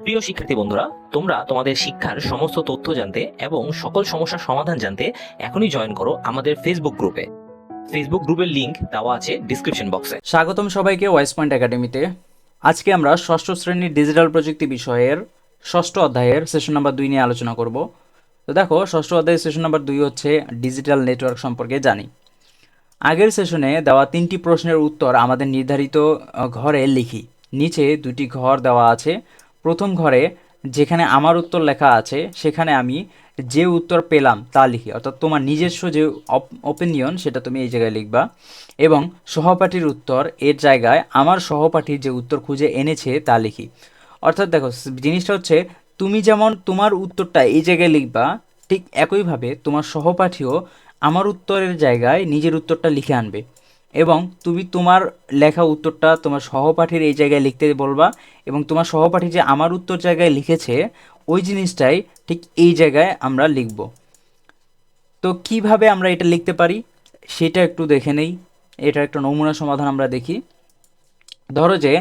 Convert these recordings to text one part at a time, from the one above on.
প্রিয় শিক্ষার্থী বন্ধুরা, তোমরা তোমাদের শিক্ষার সমস্ত তথ্য জানতে এবং সকল সমস্যার সমাধান জানতে এখনই জয়েন করো আমাদের ফেসবুক গ্রুপে ফেসবুক গ্রুপের লিংক দেওয়া আছে ডিসক্রিপশন বক্সে স্বাগতম সবাইকে ওয়াইস পয়েন্ট একাডেমিতে আজকে আমরা ষষ্ঠ শ্রেণির ডিজিটাল প্রযুক্তি বিষয়ের ষষ্ঠ অধ্যায়ের সেশন নাম্বার দুই নিয়ে আলোচনা করব। তো দেখো, ষষ্ঠ অধ্যায়ের সেশন নাম্বার দুই হচ্ছে ডিজিটাল নেটওয়ার্ক সম্পর্কে জানি। আগের সেশনে দেওয়া তিনটি প্রশ্নের উত্তর আমাদের নির্ধারিত ঘরে লিখি। নিচে দুটি ঘর দেওয়া আছে। প্রথম ঘরে যেখানে আমার উত্তর লেখা আছে, সেখানে আমি যে উত্তর পেলাম তা লিখি। অর্থাৎ তোমার নিজস্ব যে ওপিনিয়ন সেটা তুমি এই জায়গায় লিখবা। এবং সহপাঠীর উত্তর এর জায়গায় আমার সহপাঠী যে উত্তর খুঁজে এনেছে তা লিখি। অর্থাৎ দেখো জিনিসটা হচ্ছে তুমি যেমন তোমার উত্তরটা এই জায়গায় লিখবা, ঠিক একইভাবে তোমার সহপাঠীও আমার উত্তরের জায়গায় নিজের উত্তরটা লিখে আনবে। এবং তুমি তোমার লেখা উত্তরটা তোমার সহপাঠীর এই জায়গায় লিখতে বলবা এবং তোমার সহপাঠী যে আমার উত্তর জায়গায় লিখেছে, ওই জিনিসটাই ঠিক এই জায়গায় আমরা লিখব। তো কীভাবে আমরা এটা লিখতে পারি, সেটা একটু দেখে নেই। এটা একটা নমুনা সমাধান আমরা দেখি। ধরো যে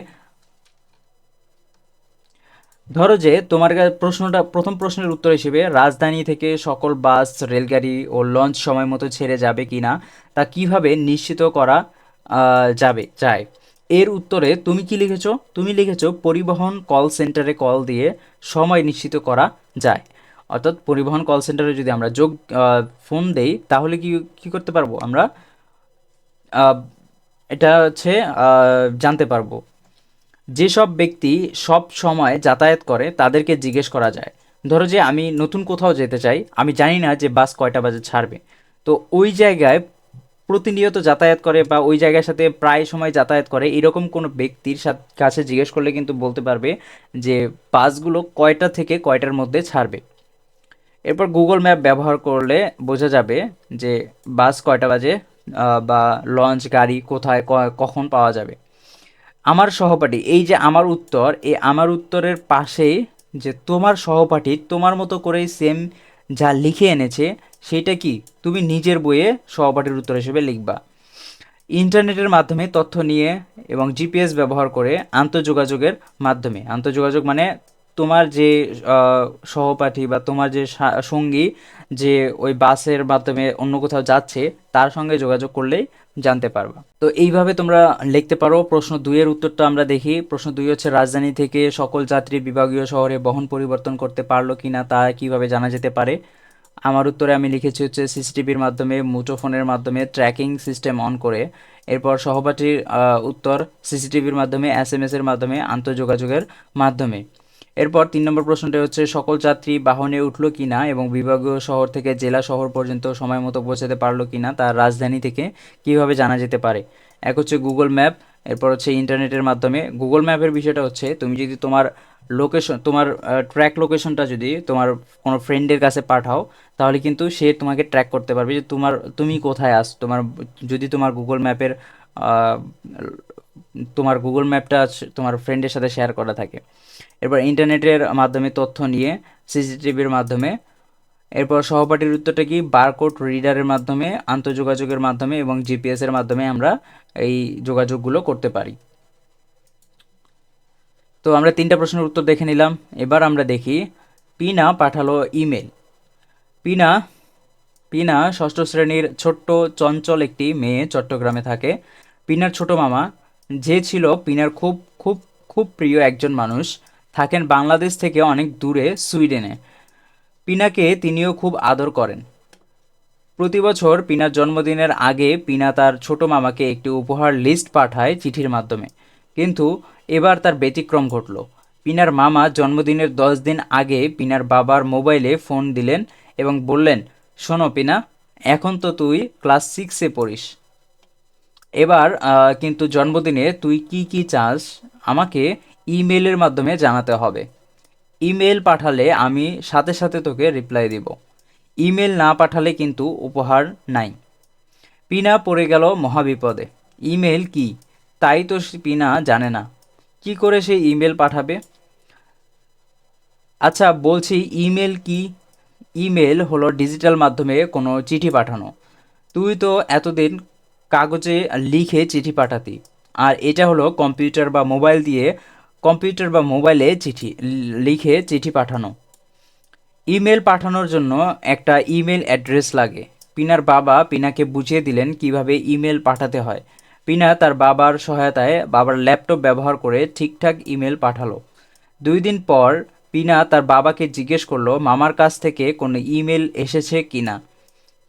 ধরো যে তোমার প্রশ্নটা, প্রথম প্রশ্নের উত্তর হিসেবে রাজধানী থেকে সকল বাস, রেলগাড়ি ও লঞ্চ সময় মতো ছেড়ে যাবে কিনা তা কীভাবে নিশ্চিত করা যাবে, যায়? এর উত্তরে তুমি কি লিখেছো? তুমি লিখেছো পরিবহন কল সেন্টারে কল দিয়ে সময় নিশ্চিত করা যায়। অর্থাৎ পরিবহন কল সেন্টারে যদি আমরা যোগ ফোন দেই, তাহলে কি কি করতে পারব আমরা? এটা হচ্ছে জানতে পারব। যেসব ব্যক্তি সব সময় যাতায়াত করে, তাদেরকে জিজ্ঞেস করা যায়, ধরো যে আমি নতুন কোথাও যেতে চাই, আমি জানি না যে বাস কয়টা বাজে ছাড়বে। তো ওই জায়গায় প্রতিনিয়ত যাতায়াত করে বা ওই জায়গার সাথে প্রায় সময় যাতায়াত করে, এরকম কোনো ব্যক্তির কাছে জিজ্ঞেস করলে কিন্তু বলতে পারবে যে বাসগুলো কয়টা থেকে কয়টার মধ্যে ছাড়বে। এরপর গুগল ম্যাপ ব্যবহার করলে বোঝা যাবে যে বাস কয়টা বাজে বা লঞ্চ গাড়ি কোথায় কখন পাওয়া যাবে। আমার সহপাঠী, এই যে আমার উত্তর, এই আমার উত্তরের পাশে যে তোমার সহপাঠী, তোমার মতো করেই সেম যা লিখে এনেছে, সেটা কি? তুমি নিজের বইয়ে সহপাঠীর উত্তর হিসেবে লিখবা। ইন্টারনেটের মাধ্যমে তথ্য নিয়ে এবং জিপিএস ব্যবহার করে আন্তঃযোগাযোগের মাধ্যমে, আন্তঃযোগাযোগ মানে তোমার যে সহপাঠী বা তোমার যে সঙ্গী যে ওই বাসের মাধ্যমে অন্য কোথাও যাচ্ছে, তার সঙ্গে যোগাযোগ করলেই জানতে পারবা। তো এইভাবে তোমরা লিখতে পারো। প্রশ্ন দুইয়ের উত্তরটা আমরা দেখি। প্রশ্ন দুই হচ্ছে, রাজধানী থেকে সকল যাত্রী বিভাগীয় শহরে বহন পরিবর্তন করতে পারল কিনা তা কীভাবে জানা যেতে পারে? আমার উত্তরে আমি লিখেছি হচ্ছে, সিসিটিভির মাধ্যমে, মুঠোফোনের মাধ্যমে, ট্র্যাকিং সিস্টেম অন করে। এরপর সহপাঠীর উত্তর, সিসিটিভির মাধ্যমে, এস এম এস এর মাধ্যমে, আন্তঃযোগাযোগের মাধ্যমে। এরপর তিন নম্বর প্রশ্নটা হচ্ছে, সকল যাত্রী বাহনে উঠল কিনা এবং বিভাগীয় শহর থেকে জেলা শহর পর্যন্ত সময় মতো পৌঁছাতে পারল কিনা, তার রাজধানী থেকে কীভাবে জানা যেতে পারে? এক হচ্ছে গুগল ম্যাপ এরপর হচ্ছে ইন্টারনেটের মাধ্যমে গুগল ম্যাপের বিষয়টা হচ্ছে তুমি যদি তোমার লোকেশন, তোমার ট্র্যাক লোকেশনটা যদি তোমার কোনো ফ্রেন্ডের কাছে পাঠাও, তাহলে কিন্তু সে তোমাকে ট্র্যাক করতে পারবে যে তোমার, তুমি কোথায় আস তোমার, যদি তোমার গুগল ম্যাপের তোমার গুগল ম্যাপটা তোমার ফ্রেন্ডের সাথে শেয়ার করা থাকে। এরপর ইন্টারনেটের মাধ্যমে তথ্য নিয়ে সিসিটিভির মাধ্যমে এরপর সহপাঠীর উত্তরটা কি? বারকোড রিডারের মাধ্যমে, আন্তঃযোগাযোগের মাধ্যমে এবং জিপিএস এর মাধ্যমে আমরা এই যোগাযোগগুলো করতে পারি। তো আমরা তিনটা প্রশ্নের উত্তর দেখে নিলাম। এবার আমরা দেখি, পিনা পাঠালো ইমেল। পিনা পিনা ষষ্ঠ শ্রেণির ছোট্ট চঞ্চল একটি মেয়ে চট্টগ্রামে থাকে। পিনার ছোট মামা, যে ছিল পিনার খুব খুব খুব প্রিয় একজন মানুষ, থাকেন বাংলাদেশ থেকে অনেক দূরে সুইডেনে। পিনাকে তিনিও খুব আদর করেন। প্রতি বছর পিনার জন্মদিনের আগে পিনা তার ছোট মামাকে একটি উপহার লিস্ট পাঠায় চিঠির মাধ্যমে। কিন্তু এবার তার ব্যতিক্রম ঘটল। পিনার মামা জন্মদিনের দশ দিন আগে পিনার বাবার মোবাইলে ফোন দিলেন এবং বললেন, শোনো পিনা, এখন তো তুই ক্লাস সিক্সে পড়িস। এবার কিন্তু জন্মদিনে তুই কি কি চাস আমাকে ইমেলের মাধ্যমে জানাতে হবে। ইমেল পাঠালে আমি সাথে সাথে তোকে রিপ্লাই দিব। ইমেল না পাঠালে কিন্তু উপহার নাই। পিনা পড়ে গেল মহাবিপদে। ইমেল কি? তাই তো পিনা জানে না। কি করে সে ইমেল পাঠাবে? আচ্ছা বলছি ইমেল কি? ইমেল হলো ডিজিটাল মাধ্যমে কোনো চিঠি পাঠানো। তুই তো এতদিন কাগজে লিখে চিঠি পাঠাতি। আর এটা হলো কম্পিউটার বা মোবাইল দিয়ে কম্পিউটার বা মোবাইলে চিঠি, লিখে চিঠি পাঠানো। ইমেল পাঠানোর জন্য একটা ইমেল অ্যাড্রেস লাগে। পিনার বাবা পিনাকে বুঝিয়ে দিলেন কীভাবে ইমেল পাঠাতে হয়। পিনা তার বাবার সহায়তায় বাবার ল্যাপটপ ব্যবহার করে ঠিকঠাক ইমেল পাঠালো। দুই দিন পর পিনা তার বাবাকে জিজ্ঞেস করল, মামার কাছ থেকে কোনো ইমেল এসেছে কি না?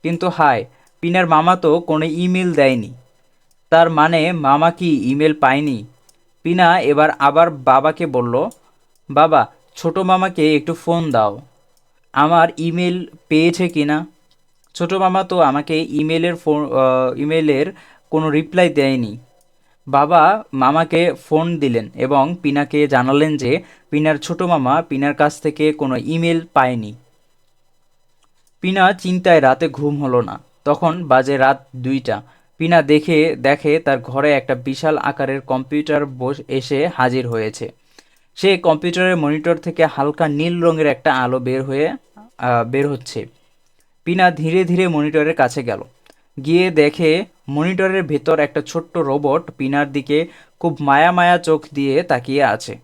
কিন্তু হায়, পিনার মামা তো কোনো ইমেল দেয়নি। তার মানে মামা কি ইমেল পায়নি? পিনা এবার আবার বাবাকে বলল, বাবা, ছোট মামাকে একটু ফোন দাও। আমার ইমেল পেয়েছে কি না? ছোটো মামা তো আমাকে ইমেলের ফোন ইমেলের কোনো রিপ্লাই দেয়নি। বাবা মামাকে ফোন দিলেন এবং পিনাকে জানালেন যে পিনার ছোট মামা পিনার কাছ থেকে কোনো ইমেল পায়নি। পিনা চিন্তায় রাতে ঘুম হলো না। তখন বাজে রাত দুইটা। পিনা দেখে দেখে তার ঘরে একটা বিশাল আকারের কম্পিউটার বস এসে হাজির হয়েছে। সে কম্পিউটারের মনিটর থেকে হালকা নীল রঙের একটা আলো বের হয়ে বের হচ্ছে। পিনা ধীরে ধীরে মনিটরের কাছে গেল। গিয়ে দেখে মনিটরের ভেতর একটা ছোট্ট রোবট পিনার দিকে খুব মায়া মায়া চোখ দিয়ে তাকিয়ে আছে।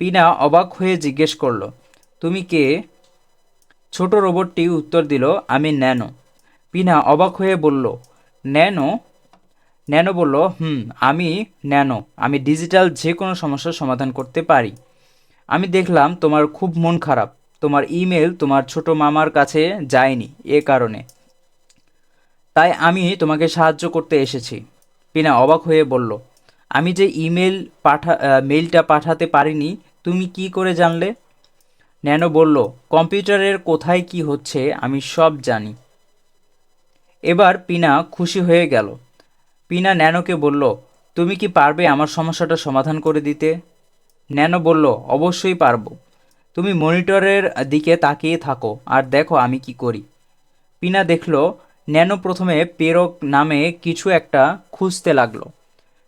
পিনা অবাক হয়ে জিজ্ঞেস করল, তুমি কে? ছোট রোবটটি উত্তর দিল, আমি ন্যানো। পিনা অবাক হয়ে বলল ন্যানো ন্যানো বলল, হুম, আমি ন্যানো, আমি ডিজিটাল যে কোনো সমস্যার সমাধান করতে পারি। আমি দেখলাম তোমার খুব মন খারাপ, তোমার ইমেল তোমার ছোট মামার কাছে যায়নি এ কারণে। তাই আমি তোমাকে সাহায্য করতে এসেছি। পিনা অবাক হয়ে বলল, আমি যে ইমেল পাঠা মেইলটা পাঠাতে পারিনি, তুমি কি করে জানলে? ন্যানো বলল, কম্পিউটারের কোথায় কি হচ্ছে আমি সব জানি। এবার পিনা খুশি হয়ে গেল। পিনা ন্যানোকে বলল, তুমি কি পারবে আমার সমস্যাটা সমাধান করে দিতে? ন্যানো বলল, অবশ্যই পারব। তুমি মনিটরের দিকে তাকিয়ে থাকো আর দেখো আমি কি করি। পিনা দেখল, ন্যানো প্রথমে পেরক নামে কিছু একটা খুঁজতে লাগল।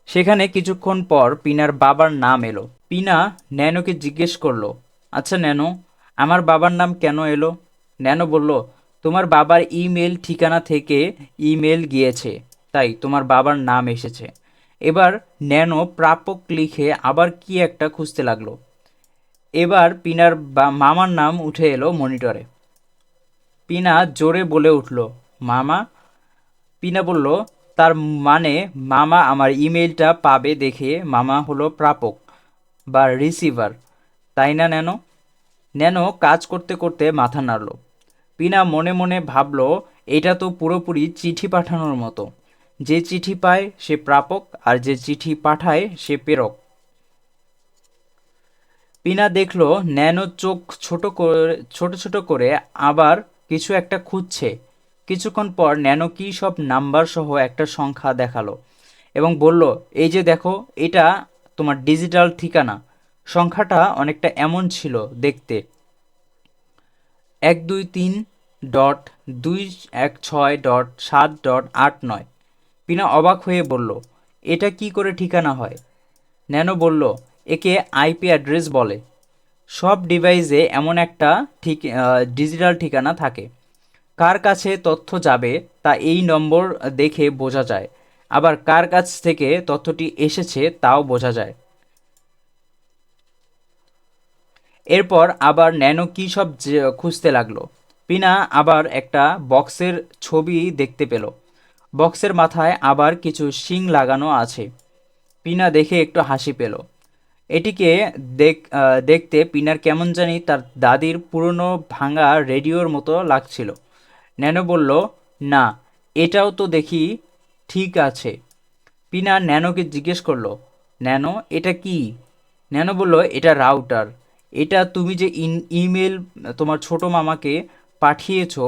সেখানে কিছুক্ষণ পর পিনার বাবার নাম এলো। পিনা ন্যানোকে জিজ্ঞেস করল আচ্ছা ন্যানো, আমার বাবার নাম কেন এলো? ন্যানো বলল তোমার বাবার ইমেল ঠিকানা থেকে ইমেল গিয়েছে, তাই তোমার বাবার নাম এসেছে। এবার ন্যানো প্রাপক লিখে আবার কি একটা খুঁজতে লাগল। এবার পিনার বা- মামার নাম উঠে এলো মনিটরে। পিনা জোরে বলে উঠল, মামা? পিনা বলল, তার মানে মামা আমার ইমেলটা পাবে দেখে মামা হলো প্রাপক বা রিসিভার, তাই না ন্যানো? ন্যানো কাজ করতে করতে মাথা নাড়ল। পিনা মনে মনে ভাবলো, এটা তো পুরোপুরি চিঠি পাঠানোর মতো। যে চিঠি পায় সে প্রাপক, আর যে চিঠি পাঠায় সে প্রেরক। পিনা দেখল ন্যানো চোখ ছোট করে, ছোট ছোট করে আবার কিছু একটা খুঁজছে। কিছুক্ষণ পর ন্যানো কি সব নাম্বার সহ একটা সংখ্যা দেখাল এবং বলল, এই যে দেখো, এটা তোমার ডিজিটাল ঠিকানা। সংখ্যাটা অনেকটা এমন ছিল দেখতে। এক, দুই, তিন ডট দুই এক ছয় ডট সাত ডট আট নয়। পিনা অবাক হয়ে বলল, এটা কি করে ঠিকানা হয়? ন্যানো বলল, একে আইপি অ্যাড্রেস বলে। সব ডিভাইসে এমন একটা ঠিক ডিজিটাল ঠিকানা থাকে। কার কাছে তথ্য যাবে তা এই নম্বর দেখে বোঝা যায়। আবার কার কাছ থেকে তথ্যটি এসেছে তাও বোঝা যায়। এরপর আবার ন্যানো কী সব খুঁজতে লাগল? পিনা আবার একটা বক্সের ছবি দেখতে পেল। বক্সের মাথায় আবার কিছু শিং লাগানো আছে। পিনা দেখে একটু হাসি পেল। এটিকে দেখ দেখতে পিনার কেমন জানি তার দাদির পুরনো ভাঙা রেডিওর মতো লাগছিল। ন্যানো বলল, না, এটাও তো দেখি ঠিক আছে। পিনা ন্যানোকে জিজ্ঞেস করল, ন্যানো, এটা কি? ন্যানো বলল, এটা রাউটার। এটা তুমি যে ইন, ইমেল তোমার ছোট মামাকে পাঠিয়েছো,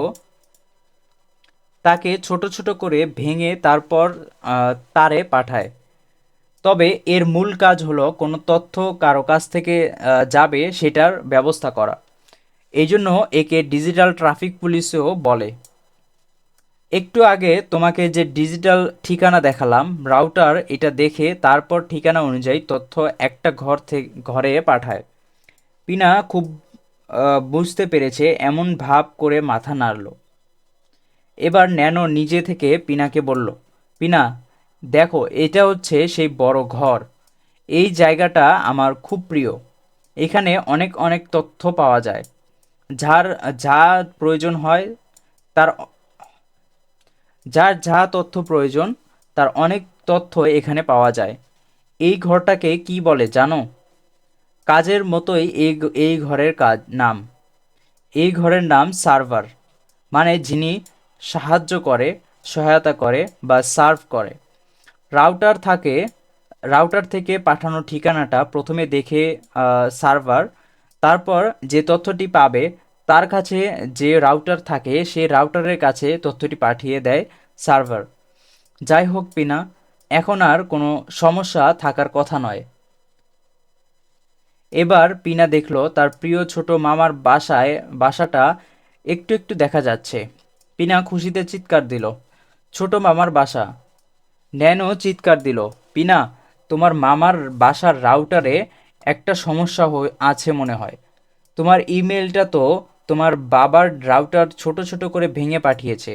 তাকে ছোট ছোট করে ভেঙে তারপর তারে পাঠায়। তবে এর মূল কাজ হলো কোনো তথ্য কারও কাছ থেকে যাবে সেটার ব্যবস্থা করা। এই জন্য একে ডিজিটাল ট্রাফিক পুলিশও বলে। একটু আগে তোমাকে যে ডিজিটাল ঠিকানা দেখালাম, রাউটার এটা দেখে তারপর ঠিকানা অনুযায়ী তথ্য একটা ঘর থেকে ঘরে পাঠায়। পিনা খুব বুঝতে পেরেছে, এমন ভাব করে মাথা নাড়ল। এবার ন্যানো নিজে থেকে পিনাকে বলল, পিনা, দেখো, এটা হচ্ছে সেই বড় ঘর। এই জায়গাটা আমার খুব প্রিয়। এখানে অনেক অনেক তথ্য পাওয়া যায়। যার, যা প্রয়োজন হয়, তার, যার যা তথ্য প্রয়োজন, তার অনেক তথ্য এখানে পাওয়া যায়। এই ঘরটাকে কি বলে, জানো? কাজের মতোই এই এই ঘরের কাজ, নাম। এই ঘরের নাম সার্ভার মানে যিনি সাহায্য করে, সহায়তা করে বা সার্ভ করে। রাউটার থাকে, রাউটার থেকে পাঠানো ঠিকানাটা প্রথমে দেখে সার্ভার, তারপর যে তথ্যটি পাবে, তার কাছে যে রাউটার থাকে, সে রাউটারের কাছে তথ্যটি পাঠিয়ে দেয় সার্ভার। যাই হোক পিনা, এখন আর কোনো সমস্যা থাকার কথা নয়। এবার পিনা দেখল তার প্রিয় ছোট মামার বাসায়, বাসাটা একটু একটু দেখা যাচ্ছে। পিনা খুশিতে চিৎকার দিল, ছোট মামার বাসা? ন্যানো চিৎকার দিল, পিনা, তোমার মামার বাসার রাউটারে একটা সমস্যা আছে মনে হয়। তোমার ইমেলটা তো তোমার বাবার রাউটার ছোট ছোট করে ভেঙে পাঠিয়েছে।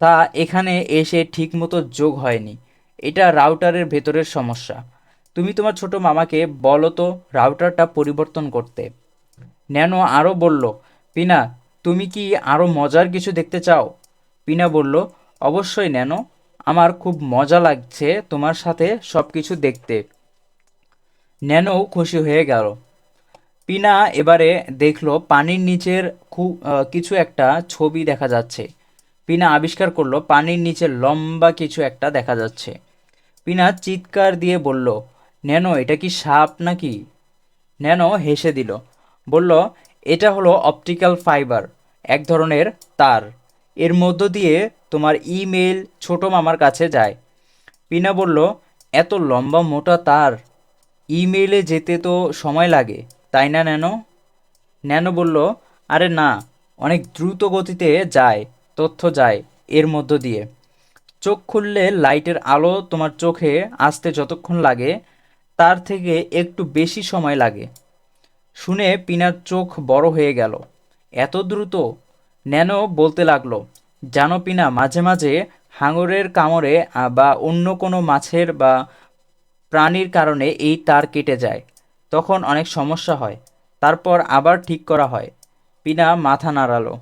তা এখানে এসে ঠিকমতো যোগ হয়নি। এটা রাউটারের ভেতরের সমস্যা। তুমি তোমার ছোট মামাকে বলো তো রাউটারটা পরিবর্তন করতে। ন্যানো আরও বলল, পিনা, তুমি কি আরও মজার কিছু দেখতে চাও? পিনা বলল, অবশ্যই ন্যানো, আমার খুব মজা লাগছে তোমার সাথে সব কিছু দেখতে। ন্যানো খুশি হয়ে গেল। পিনা এবারে দেখল পানির নিচের খুব কিছু একটা ছবি দেখা যাচ্ছে। পিনা আবিষ্কার করল পানির নিচে লম্বা কিছু একটা দেখা যাচ্ছে। পিনা চিৎকার দিয়ে বলল ন্যানো এটা কি সাপ নাকি? ন্যানো হেসে দিল। বলল, এটা হলো অপটিক্যাল ফাইবার, এক ধরনের তার। এর মধ্য দিয়ে তোমার ইমেল ছোট মামার কাছে যায়। পিনা বলল, এত লম্বা মোটা তার, ইমেইলে যেতে তো সময় লাগে, তাই না ন্যানো ন্যানো বলল, আরে না, অনেক দ্রুত গতিতে যায়, তথ্য যায় এর মধ্য দিয়ে। চোখ খুললে লাইটের আলো তোমার চোখে আসতে যতক্ষণ লাগে তার থেকে একটু বেশি সময় লাগে। শুনে পিনার চোখ বড় হয়ে গেল। এত দ্রুত? ন্যানো বলতে লাগল, জানো পিনা, মাঝে মাঝে হাঙরের কামড়ে বা অন্য কোনো মাছের বা প্রাণীর কারণে এই তার কেটে যায়। তখন অনেক সমস্যা হয়। তারপর আবার ঠিক করা হয়। পিনা মাথা নাড়ালো।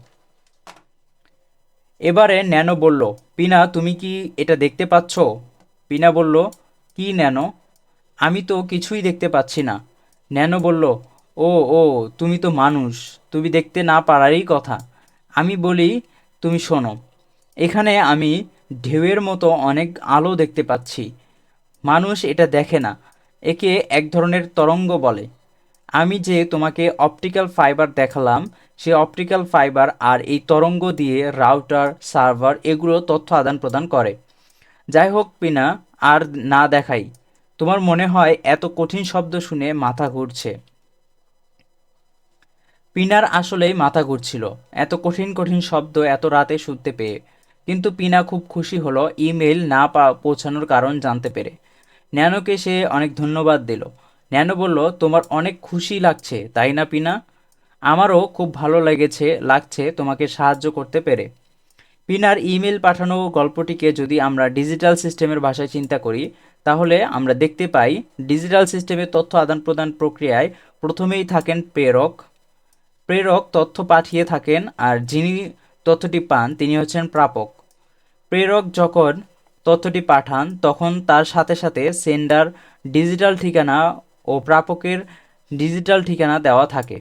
এবারে ন্যানো বলল, পিনা, তুমি কি এটা দেখতে পাচ্ছ? পিনা বলল, কি ন্যানো? আমি তো কিছুই দেখতে পাচ্ছি না। ন্যানো বলল, ও ও, তুমি তো মানুষ, তুমি দেখতে না পারারই কথা। আমি বলি, তুমি শোনো, এখানে আমি ঢেউয়ের মতো অনেক আলো দেখতে পাচ্ছি। মানুষ এটা দেখে না, একে এক ধরনের তরঙ্গ বলে। আমি যে তোমাকে অপটিক্যাল ফাইবার দেখালাম, সে অপটিক্যাল ফাইবার আর এই তরঙ্গ দিয়ে রাউটার, সার্ভার এগুলো তথ্য আদান প্রদান করে। যাই হোক, পিনা, আর না দেখাই। তোমার মনে হয় এত কঠিন শব্দ শুনে মাথা ঘুরছে। পিনার আসলেই মাথা ঘুরছিল। এত কঠিন কঠিন শব্দ এত রাতে শুনতে পেয়ে। কিন্তু পিনা খুব খুশি হলো ইমেল না পৌঁছানোর কারণ জানতে পেরে। ন্যানোকে সে অনেক ধন্যবাদ দিল। ন্যানো বলল, তোমার অনেক খুশি লাগছে, তাই না পিনা? আমারও খুব ভালো লেগেছে, লাগছে তোমাকে সাহায্য করতে পেরে। পিনার ইমেল পাঠানো গল্পটিকে যদি আমরা ডিজিটাল সিস্টেমের ভাষায় চিন্তা করি তাহলে আমরা দেখতে পাই, ডিজিটাল সিস্টেমে তথ্য আদান প্রদান প্রক্রিয়ায় প্রথমেই থাকেন প্রেরক। প্রেরক তথ্য পাঠিয়ে থাকেন আর যিনি তথ্যটি পান তিনি হচ্ছেন প্রাপক। প্রেরক যখন তথ্যটি পাঠান, তখন তার সাথে সাথে সেন্ডার ডিজিটাল ঠিকানা ও প্রাপকের ডিজিটাল ঠিকানা দেওয়া থাকে।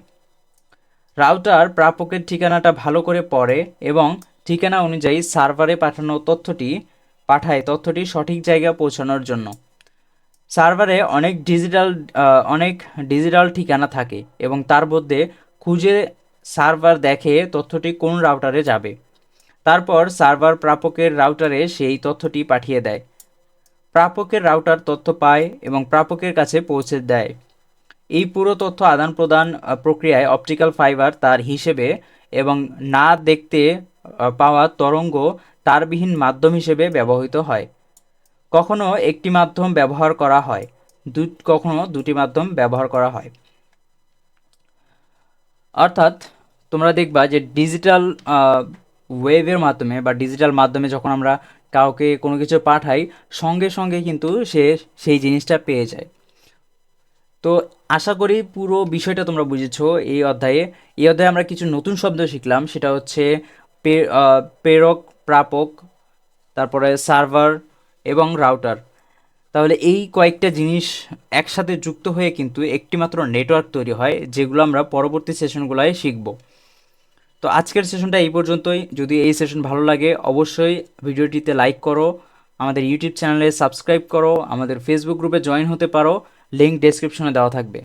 রাউটার প্রাপকের ঠিকানাটা ভালো করে পড়ে এবং ঠিকানা অনুযায়ী সার্ভারে পাঠানো তথ্যটি পাঠায় তথ্যটি সঠিক জায়গায় পৌঁছানোর জন্য। সার্ভারে অনেক ডিজিটাল অনেক ডিজিটাল ঠিকানা থাকে এবং তার মধ্যে খুঁজে সার্ভার দেখে তথ্যটি কোন রাউটারে যাবে। তারপর সার্ভার প্রাপকের রাউটারে সেই তথ্যটি পাঠিয়ে দেয়। প্রাপকের রাউটার তথ্য পায় এবং প্রাপকের কাছে পৌঁছে দেয়। এই পুরো তথ্য আদান প্রদান প্রক্রিয়ায় অপটিক্যাল ফাইবার তার হিসেবে এবং না দেখতে পাওয়া তরঙ্গ তারবিহীন মাধ্যম হিসেবে ব্যবহৃত হয়। কখনো একটি মাধ্যম ব্যবহার করা হয়, দু, কখনো দুটি মাধ্যম ব্যবহার করা হয়। অর্থাৎ তোমরা দেখবা যে ডিজিটাল ওয়েভের মাধ্যমে বা ডিজিটাল মাধ্যমে যখন আমরা কাউকে কোনো কিছু পাঠাই, সঙ্গে সঙ্গে কিন্তু সে সেই জিনিসটা পেয়ে যায়। তো আশা করি পুরো বিষয়টা তোমরা বুঝেছ এই অধ্যায়ে। এই অধ্যায়ে আমরা কিছু নতুন শব্দ শিখলাম, সেটা হচ্ছে প্রেরক প্রাপক, তারপরে সার্ভার এবং রাউটার। তাহলে এই কয়েকটা জিনিস একসাথে যুক্ত হয়ে কিন্তু একটিমাত্র নেটওয়ার্ক তৈরি হয়, যেগুলো আমরা পরবর্তী সেশনগুলোয় শিখব। তো আজকের সেশনটা এই পর্যন্তই। যদি এই সেশন ভালো লাগে, অবশ্যই ভিডিওটিতে লাইক করো, আমাদের ইউটিউব চ্যানেলে সাবস্ক্রাইব করো, আমাদের ফেসবুক গ্রুপে জয়েন হতে পারো লিঙ্ক ডেসক্রিপশনে দেওয়া থাকবে।